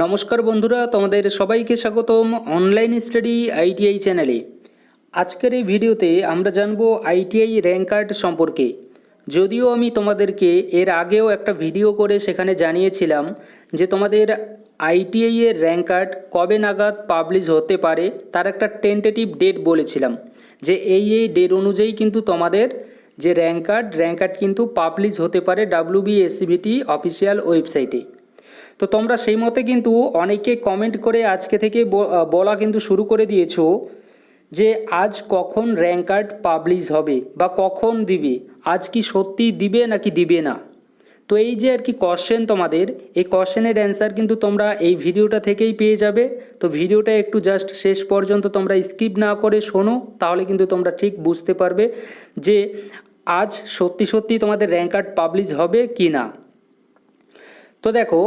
নমস্কার বন্ধুরা, তোমাদের সবাইকে স্বাগতম অনলাইন স্টাডি আইটিআই চ্যানেলে আজকের এই ভিডিওতে আমরা জানব আইটিআই র্যাঙ্ক কার্ড সম্পর্কে। যদিও আমি তোমাদেরকে এর আগেও একটা ভিডিও করে সেখানে জানিয়েছিলাম যে তোমাদের আইটিআই এর র্যাঙ্ক কার্ড কবে নাগাদ পাবলিশ হতে পারে, তার একটা টেন্টেটিভ ডেট বলেছিলাম যে এই এই ডেট অনুযায়ী কিন্তু তোমাদের যে র্যাঙ্ক কার্ড র্যাঙ্ক কার্ড কিন্তু পাবলিশ হতে পারে ডাব্লিউবিএসসিবিটি অফিসিয়াল ওয়েবসাইটে তো তোমরা সেই মতে কিন্তু অনেকে কমেন্ট করে আজকে থেকে বলা কিন্তু শুরু করে দিয়েছ যে আজ কখন র্যাঙ্ক কার্ড পাবলিশ হবে বা কখন দিবে? আজ কি সত্যি দিবে নাকি দিবে না? তো এই যে আর কি কোশ্চেন তোমাদের, এই কোশ্চেনের অ্যান্সার কিন্তু তোমরা এই ভিডিওটা থেকেই পেয়ে যাবে। তো ভিডিওটা একটু জাস্ট শেষ পর্যন্ত তোমরা স্কিপ না করে শোনো, তাহলে কিন্তু তোমরা ঠিক বুঝতে পারবে যে আজ সত্যি সত্যি তোমাদের র্যাঙ্ক কার্ড পাবলিশ হবে কি না। তো দেখো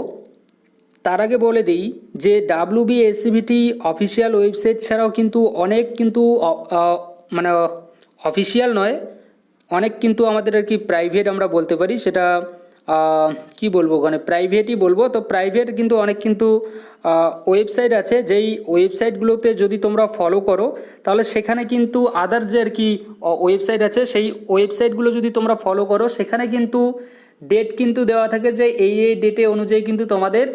তার আগে বলে দিই যে ডাব্লিউ বিএসসিবিটি অফিসিয়াল ওয়েবসাইট ছাড়াও কিন্তু অনেক কিন্তু মানে অফিসিয়াল নয়, অনেক কিন্তু আমাদের আর কি প্রাইভেট আমরা বলতে পারি। সেটা কি বলব ওখানে? প্রাইভেটই বলব। তো প্রাইভেট কিন্তু অনেক কিন্তু ওয়েবসাইট আছে। যেই ওয়েবসাইটগুলোতে যদি তোমরা ফলো করো, তাহলে সেখানে কিন্তু আদার যে আর কি ওয়েবসাইট আছে, সেই ওয়েবসাইটগুলো যদি তোমরা ফলো করো, সেখানে কিন্তু ডেট কিন্তু দেওয়া থাকে যে এই এই ডেটে অনুযায়ী কিন্তু তোমাদের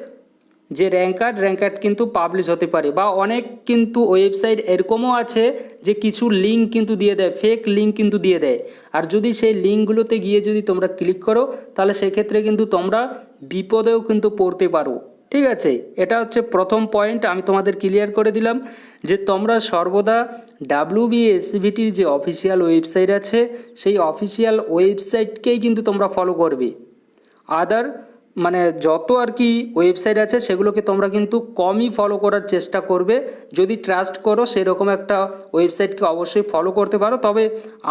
যে র্যাঙ্ক কার্ড র্যাঙ্ক কার্ড কিন্তু পাবলিশ হতে পারে বা অনেক কিন্তু ওয়েবসাইট এরকমও আছে যে কিছু লিঙ্ক কিন্তু দিয়ে দেয় ফেক লিঙ্ক কিন্তু দিয়ে দেয়। আর যদি সেই লিঙ্কগুলোতে গিয়ে যদি তোমরা ক্লিক করো, তাহলে সেক্ষেত্রে কিন্তু তোমরা বিপদেও কিন্তু পড়তে পারো। ঠিক আছে? এটা হচ্ছে প্রথম পয়েন্ট আমি তোমাদের ক্লিয়ার করে দিলাম যে তোমরা সর্বদা ডাব্লিউ বিএসসিভিটির যে অফিসিয়াল ওয়েবসাইট আছে, সেই অফিসিয়াল ওয়েবসাইটকেই কিন্তু তোমরা ফলো করবে। আদার মানে যত আর কি ওয়েবসাইট আছে, সেগুলোকে তোমরা কিন্তু কমই ফলো করার চেষ্টা করবে। যদি ট্রাস্ট করো, সেরকম একটা ওয়েবসাইটকে অবশ্যই ফলো করতে পারো। তবে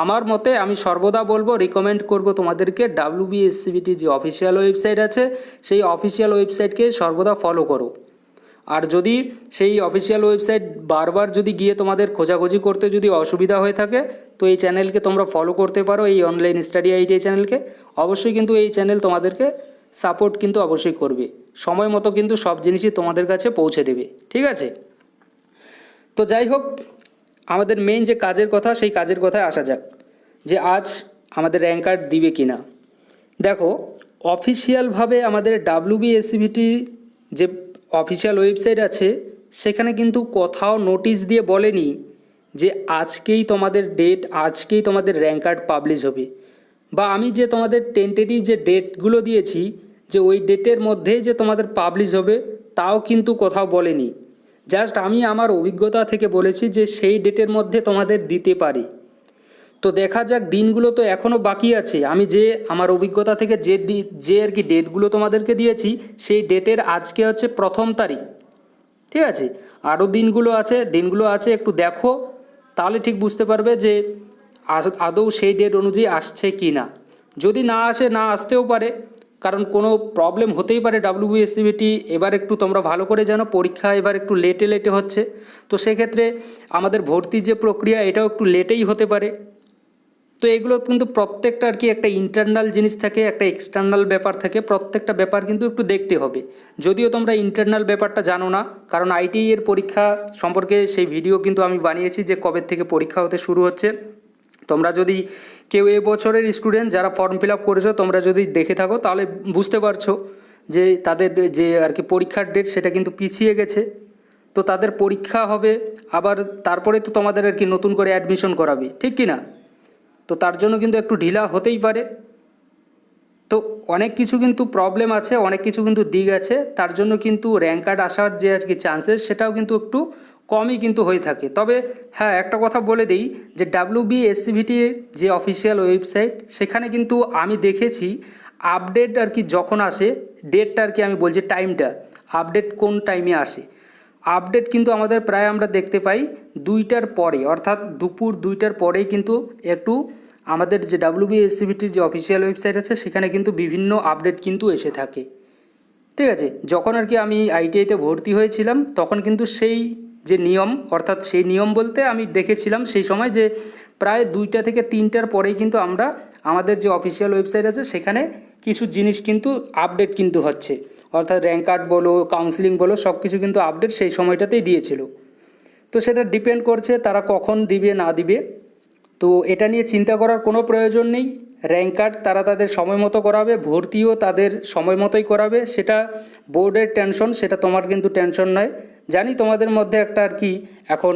আমার মতে আমি সর্বদা বলব রিকমেন্ড করব তোমাদেরকে ডাব্লিউ বিএসসিবিটি যে অফিসিয়াল ওয়েবসাইট আছে, সেই অফিসিয়াল ওয়েবসাইটকে সর্বদা ফলো করো। আর যদি সেই অফিসিয়াল ওয়েবসাইট বারবার যদি গিয়ে তোমাদের খোঁজাখুঁজি করতে যদি অসুবিধা হয়ে থাকে, তো এই চ্যানেলকে তোমরা ফলো করতে পারো, এই অনলাইন স্টাডি আইডিয়া চ্যানেলকে অবশ্যই কিন্তু এই চ্যানেল তোমাদেরকে সাপোর্ট কিন্তু অবশ্যই করবে। সময় মতো কিন্তু সব জিনিসই তোমাদের কাছে পৌঁছে দেবে, ঠিক আছে? তো যাই হোক, আমাদের মেইন যে কাজের কথা, সেই কাজের কথায় আসা যাক, যে আজ আমাদের র্যাঙ্ক কার্ড দিবে কি না দেখো অফিসিয়ালভাবে আমাদের ডাব্লিউবিএসসিভিটি যে অফিসিয়াল ওয়েবসাইট আছে, সেখানে কিন্তু কোথাও নোটিশ দিয়ে বলেনি যে আজকেই তোমাদের ডেট আজকেই তোমাদের র্যাঙ্ক কার্ড পাবলিশ হবে। বা আমি যে তোমাদের টেন্টেটিভ যে ডেটগুলো দিয়েছি, যে ওই ডেটের মধ্যেই যে তোমাদের পাবলিশ হবে, তাও কিন্তু কোথাও বলেনি। জাস্ট আমি আমার অভিজ্ঞতা থেকে বলেছি যে সেই ডেটের মধ্যে তোমাদের দিতে পারি। তো দেখা যাক, দিনগুলো তো এখনও বাকি আছে। আমি যে আমার অভিজ্ঞতা থেকে যে ডি- যে আর কি ডেটগুলো তোমাদেরকে দিয়েছি, সেই ডেটের আজকে হচ্ছে প্রথম তারিখ। ঠিক আছে? আরও দিনগুলো আছে দিনগুলো আছে, একটু দেখো। তাহলে ঠিক বুঝতে পারবে যে আদৌ সেই ডেট অনুযায়ী আসছে কি না? যদি না আসে, না আসতেও পারে, কারণ কোনো প্রবলেম হতেই পারে ডাব্লিউবিএসসিবিটি এবার একটু তোমরা ভালো করে জানো, পরীক্ষা এবার একটু লেটে লেটে হচ্ছে। তো সেক্ষেত্রে আমাদের ভর্তির যে প্রক্রিয়া, এটাও একটু লেটেই হতে পারে। তো এগুলো কিন্তু প্রত্যেকটা আর কি একটা ইন্টারনাল জিনিস থাকে, একটা এক্সটার্নাল ব্যাপার থাকে। প্রত্যেকটা ব্যাপার কিন্তু একটু দেখতে হবে। যদিও তোমরা ইন্টারনাল ব্যাপারটা জানো না, কারণ আইটিআই এর পরীক্ষা সম্পর্কে সেই ভিডিও কিন্তু আমি বানিয়েছি যে কবে থেকে পরীক্ষা হতে শুরু হচ্ছে। তোমরা যদি কেউ এ বছরের স্টুডেন্ট যারা ফর্ম ফিল আপ করেছ, তোমরা যদি দেখে থাকো, তাহলে বুঝতে পারছ যে তাদের যে আর কি পরীক্ষার ডেট সেটা কিন্তু পিছিয়ে গেছে। তো তাদের পরীক্ষা হবে, আবার তারপরে তো তোমাদের আর কি নতুন করে অ্যাডমিশন করাবে, ঠিক কি না তো তার জন্য কিন্তু একটু ঢিলা হতেই পারে। তো অনেক কিছু কিন্তু প্রবলেম আছে, অনেক কিছু কিন্তু দিক আছে, তার জন্য কিন্তু র্যাঙ্ক কার্ড আসার যে আর কি চান্সেস সেটাও কিন্তু একটু কমই কিন্তু হয়ে থাকে। তবে হ্যাঁ একটা কথা বলে দিই যে ডাব্লিউ বি এসসিভিটির যে অফিসিয়াল ওয়েবসাইট সেখানে কিন্তু আমি দেখেছি আপডেট আর কি যখন আসে ডেটটা আর কি আমি বলছি টাইমটা আপডেট কোন টাইমে আসে। আপডেট কিন্তু আমাদের প্রায় আমরা দেখতে পাই দুইটার পরে, অর্থাৎ দুপুর দুইটার পরেই কিন্তু একটু আমাদের যে ডাব্লিউবিএসসিবিটির যে অফিসিয়াল ওয়েবসাইট আছে, সেখানে কিন্তু বিভিন্ন আপডেট কিন্তু এসে থাকে। ঠিক আছে? যখন আর কি আমি আইটিআইতে ভর্তি হয়েছিলাম, তখন কিন্তু সেই যে নিয়ম, অর্থাৎ সেই নিয়ম বলতে আমি দেখেছিলাম সেই সময় যে প্রায় দুইটা থেকে তিনটার পরেই কিন্তু আমরা আমাদের যে অফিসিয়াল ওয়েবসাইট আছে সেখানে কিছু জিনিস কিন্তু আপডেট কিন্তু হচ্ছে। অর্থাৎ র্যাঙ্ক কার্ড বলো কাউন্সিলিং বলো সব কিছু কিন্তু আপডেট সেই সময়টাতেই দিয়েছিল। তো সেটা ডিপেন্ড করছে তারা কখন দিবে, না দিবে। তো এটা নিয়ে চিন্তা করার কোনো প্রয়োজন নেই। র্যাঙ্ক কার্ড তারা তাদের সময় মতো করাবে, ভর্তিও তাদের সময় মতোই করাবে। সেটা বোর্ডের টেনশন সেটা তোমার কিন্তু টেনশন নয়। জানি তোমাদের মধ্যে একটা আর কি এখন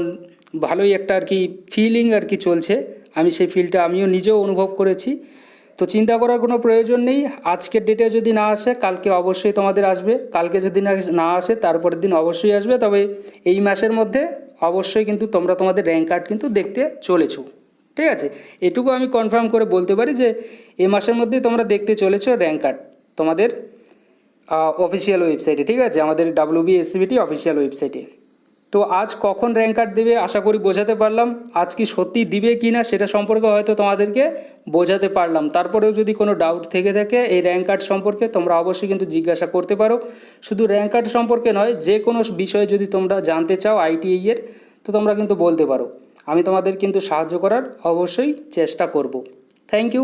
ভালোই একটা আর কি ফিলিং আর কি চলছে। আমি সেই ফিলটা আমিও নিজেও অনুভব করেছি। তো চিন্তা করার কোনো প্রয়োজন নেই। আজকের ডেটে যদি না আসে, কালকে অবশ্যই তোমাদের আসবে। কালকে যদি না না আসে, তারপরের দিন অবশ্যই আসবে। তবে এই মাসের মধ্যে অবশ্যই কিন্তু তোমরা তোমাদের র্যাঙ্ক কার্ড কিন্তু দেখতে চলেছো। ঠিক আছে? এটুকু আমি কনফার্ম করে বলতে পারি যে, এ মাসের মধ্যেই তোমরা দেখতে চলেছো র্যাঙ্ক কার্ড তোমাদের অফিসিয়াল ওয়েবসাইটে ঠিক আছে? আমাদের ডাব্লিউ বি এসসিবিটি অফিসিয়াল ওয়েবসাইটে তো আজ কখন র্যাঙ্ক কার্ড দেবে আশা করি বোঝাতে পারলাম। আজ কি সত্যি দিবে কি না সেটা সম্পর্কে হয়তো তোমাদেরকে বোঝাতে পারলাম। তারপরেও যদি কোনো ডাউট থেকে থাকে, এই র্যাঙ্ক কার্ড সম্পর্কে তোমরা অবশ্যই কিন্তু জিজ্ঞাসা করতে পারো। শুধু র্যাঙ্ক কার্ড সম্পর্কে নয়, যে কোনো বিষয়ে যদি তোমরা জানতে চাও আইটিআই এর, তো তোমরা কিন্তু বলতে পারো। আমি তোমাদের কিন্তু সাহায্য করার অবশ্যই চেষ্টা করব। Thank you